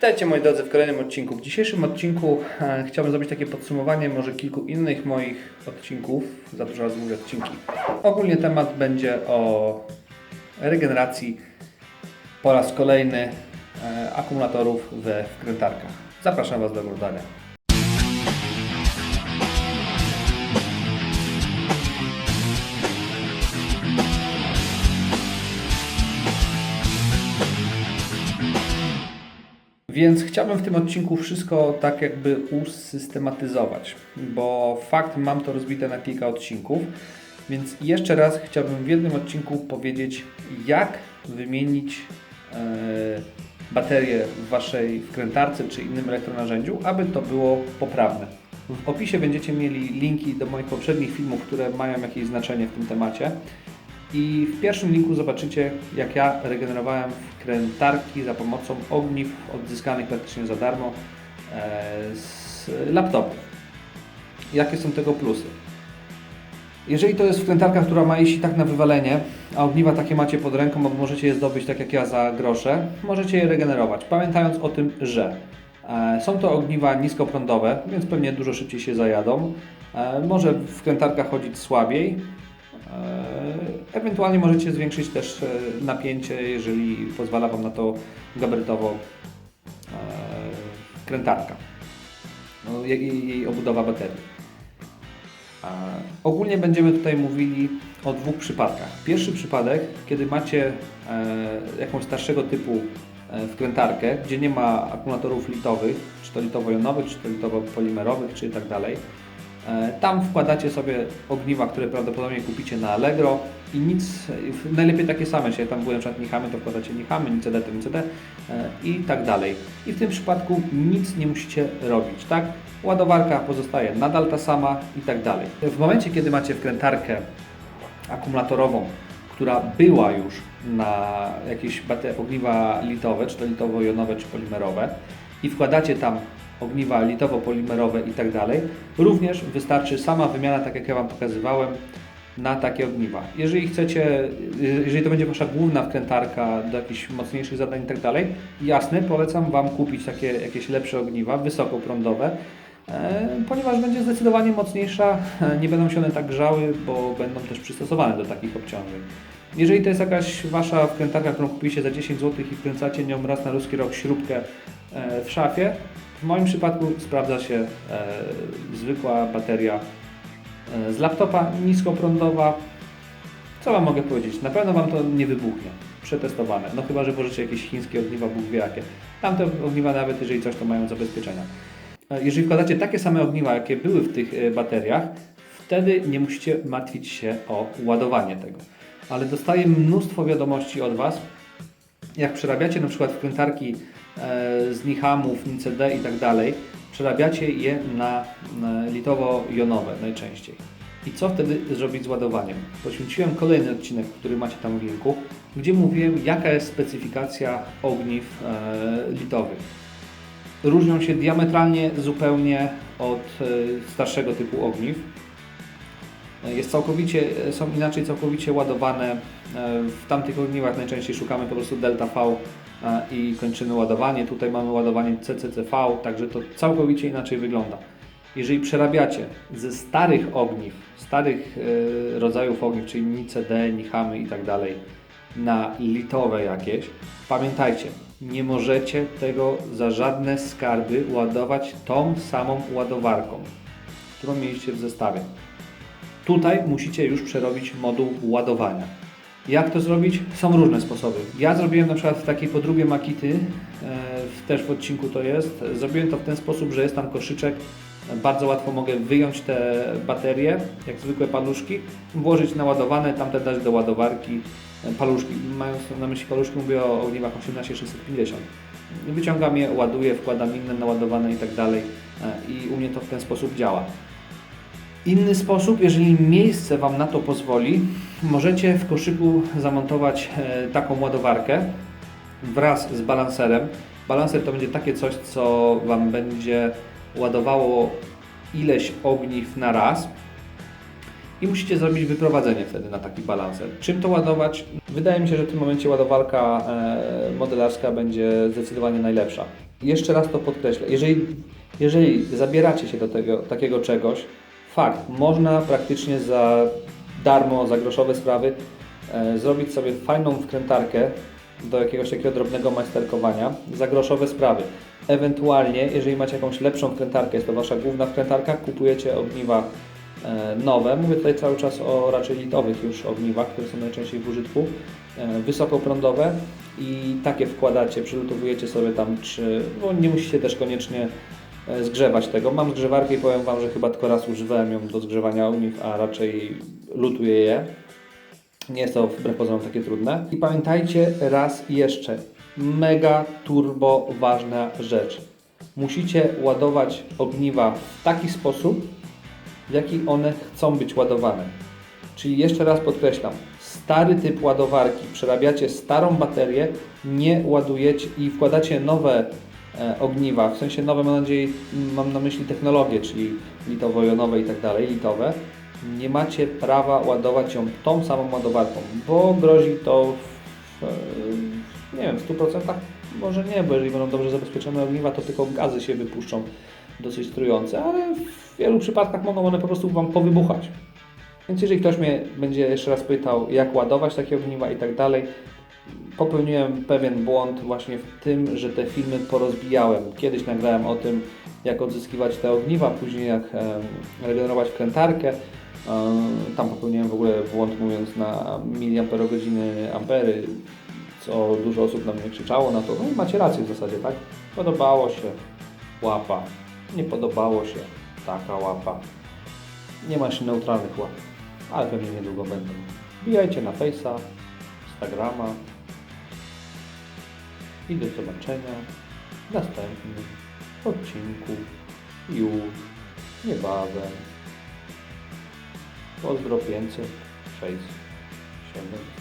Witajcie moi drodzy w kolejnym odcinku. W dzisiejszym odcinku e, chciałbym zrobić takie podsumowanie może kilku innych moich odcinków. Za dużo razy mówię odcinki. Ogólnie temat będzie o regeneracji po raz kolejny e, akumulatorów we wkrętarkach. Zapraszam Was do oglądania. Więc chciałbym w tym odcinku wszystko tak jakby usystematyzować, bo fakt mam to rozbite na kilka odcinków, więc jeszcze raz chciałbym w jednym odcinku powiedzieć, jak wymienić e, baterię w Waszej wkrętarce czy innym elektronarzędziu, aby to było poprawne. W opisie będziecie mieli linki do moich poprzednich filmów, które mają jakieś znaczenie w tym temacie. I w pierwszym linku zobaczycie, jak ja regenerowałem wkrętarki za pomocą ogniw odzyskanych praktycznie za darmo e, z laptopu. Jakie są tego plusy? Jeżeli to jest wkrętarka, która ma iść tak na wywalenie, a ogniwa takie macie pod ręką, bo możecie je zdobyć tak jak ja za grosze, możecie je regenerować, pamiętając o tym, że e, są to ogniwa niskoprądowe, więc pewnie dużo szybciej się zajadą. E, może wkrętarka chodzić słabiej, Ewentualnie możecie zwiększyć też e, napięcie, jeżeli pozwala Wam na to gabarytowo e, krętarka, no, jej, jej obudowa baterii. E, Ogólnie będziemy tutaj mówili o dwóch przypadkach. Pierwszy przypadek, kiedy macie e, jakąś starszego typu e, wkrętarkę, gdzie nie ma akumulatorów litowych, czy to litowo-jonowych, czy to litowo-polimerowych, czy tak dalej. E, Tam wkładacie sobie ogniwa, które prawdopodobnie kupicie na Allegro i nic, najlepiej takie same się tam były przykład nichamy, to wkładacie nichamy, nicd nicd e, i tak dalej. I w tym przypadku nic nie musicie robić, tak? Ładowarka pozostaje nadal ta sama i tak dalej. W momencie, kiedy macie wkrętarkę akumulatorową, która była już na jakieś ogniwa litowe, czy to litowo-jonowe, czy polimerowe i wkładacie tam ogniwa litowo-polimerowe i tak dalej, również wystarczy sama wymiana, tak jak ja Wam pokazywałem, na takie ogniwa. Jeżeli chcecie, jeżeli to będzie Wasza główna wkrętarka do jakichś mocniejszych zadań i tak dalej, jasne, polecam Wam kupić takie jakieś lepsze ogniwa, wysokoprądowe, ponieważ będzie zdecydowanie mocniejsza, e, nie będą się one tak grzały, bo będą też przystosowane do takich obciążeń. Jeżeli to jest jakaś Wasza wkrętarka, którą kupiliście za 10 zł i wkręcacie nią raz na ruski rok śrubkę e, w szafie, w moim przypadku sprawdza się e, zwykła bateria e, z laptopa, niskoprądowa. Co Wam mogę powiedzieć? Na pewno Wam to nie wybuchnie. Przetestowane. No chyba, że włożycie jakieś chińskie ogniwa, Bóg wie jakie. Tamte ogniwa nawet, jeżeli coś, to mają zabezpieczenia. Jeżeli wkładacie takie same ogniwa, jakie były w tych e, bateriach, wtedy nie musicie martwić się o ładowanie tego. Ale dostaję mnóstwo wiadomości od Was, jak przerabiacie na przykład wkrętarki e, z Nihamów, NCD i tak dalej, przerabiacie je na, na litowo-jonowe najczęściej. I co wtedy zrobić z ładowaniem? Poświęciłem kolejny odcinek, który macie tam w linku, gdzie mówiłem, jaka jest specyfikacja ogniw e, litowych. Różnią się diametralnie zupełnie od e, starszego typu ogniw. Jest całkowicie, są inaczej całkowicie ładowane. E, W tamtych ogniwach najczęściej szukamy po prostu delta V e, i kończymy ładowanie. Tutaj mamy ładowanie CCCV, także to całkowicie inaczej wygląda. Jeżeli przerabiacie ze starych ogniw, starych e, rodzajów ogniw, czyli NICD, Nichamy i tak dalej, na litowe jakieś, pamiętajcie, nie możecie tego za żadne skarby ładować tą samą ładowarką, którą mieliście w zestawie. Tutaj musicie już przerobić moduł ładowania. Jak to zrobić? Są różne sposoby. Ja zrobiłem na przykład w takiej podróbie Makity, e, też w odcinku to jest. Zrobiłem to w ten sposób, że jest tam koszyczek. Bardzo łatwo mogę wyjąć te baterie, jak zwykłe paluszki, włożyć naładowane, tamte dać do ładowarki. Paluszki, mając na myśli paluszki, mówię o ogniwach 18650. Wyciągam je, ładuję, wkładam inne naładowane i tak dalej. E, I u mnie to w ten sposób działa. Inny sposób, jeżeli miejsce Wam na to pozwoli, możecie w koszyku zamontować e, taką ładowarkę wraz z balanserem. Balanser to będzie takie coś, co Wam będzie ładowało ileś ogniw na raz i musicie zrobić wyprowadzenie wtedy na taki balanser. Czym to ładować? Wydaje mi się, że w tym momencie ładowarka e, modelarska będzie zdecydowanie najlepsza. Jeszcze raz to podkreślę. Jeżeli, jeżeli zabieracie się do tego, takiego czegoś, fakt, można praktycznie za darmo, za groszowe sprawy e, zrobić sobie fajną wkrętarkę do jakiegoś takiego drobnego majsterkowania za groszowe sprawy. Ewentualnie, jeżeli macie jakąś lepszą wkrętarkę, jest to Wasza główna wkrętarka, kupujecie ogniwa nowe. Mówię tutaj cały czas o raczej litowych już ogniwach, które są najczęściej w użytku, e, wysokoprądowe i takie wkładacie, przylutowujecie sobie tam, czy, nie musicie też koniecznie e, zgrzewać tego. Mam zgrzewarkę i powiem Wam, że chyba tylko raz używałem ją do zgrzewania ogniw, a raczej lutuję je. Nie jest to wbrew pozorom takie trudne. I pamiętajcie raz jeszcze, mega turbo ważna rzecz. Musicie ładować ogniwa w taki sposób, w jaki one chcą być ładowane. Czyli jeszcze raz podkreślam, stary typ ładowarki, przerabiacie starą baterię, nie ładujecie i wkładacie nowe e, ogniwa, w sensie nowe mam nadzieję, mam na myśli technologię, czyli litowo-jonowe i tak dalej, litowe, nie macie prawa ładować ją tą samą ładowarką, bo grozi to w, nie wiem, w 100% może nie, bo jeżeli będą dobrze zabezpieczone ogniwa, to tylko gazy się wypuszczą dosyć trujące, ale w wielu przypadkach mogą one po prostu Wam powybuchać. Więc jeżeli ktoś mnie będzie jeszcze raz pytał, jak ładować takie ogniwa i tak dalej, popełniłem pewien błąd właśnie w tym, że te filmy porozbijałem. Kiedyś nagrałem o tym, jak odzyskiwać te ogniwa, później jak em, regenerować wkrętarkę. Em, Tam popełniłem w ogóle błąd mówiąc na miliamperogodziny, ampery, co dużo osób na mnie krzyczało na to. No i macie rację w zasadzie, tak? Podobało się łapa, nie podobało się taka łapa. Nie ma jeszcze neutralnych łap, ale pewnie niedługo będą. Wbijajcie na Face'a, Instagrama i do zobaczenia w następnym odcinku już niebawem. Pozdro 500, 6, 7.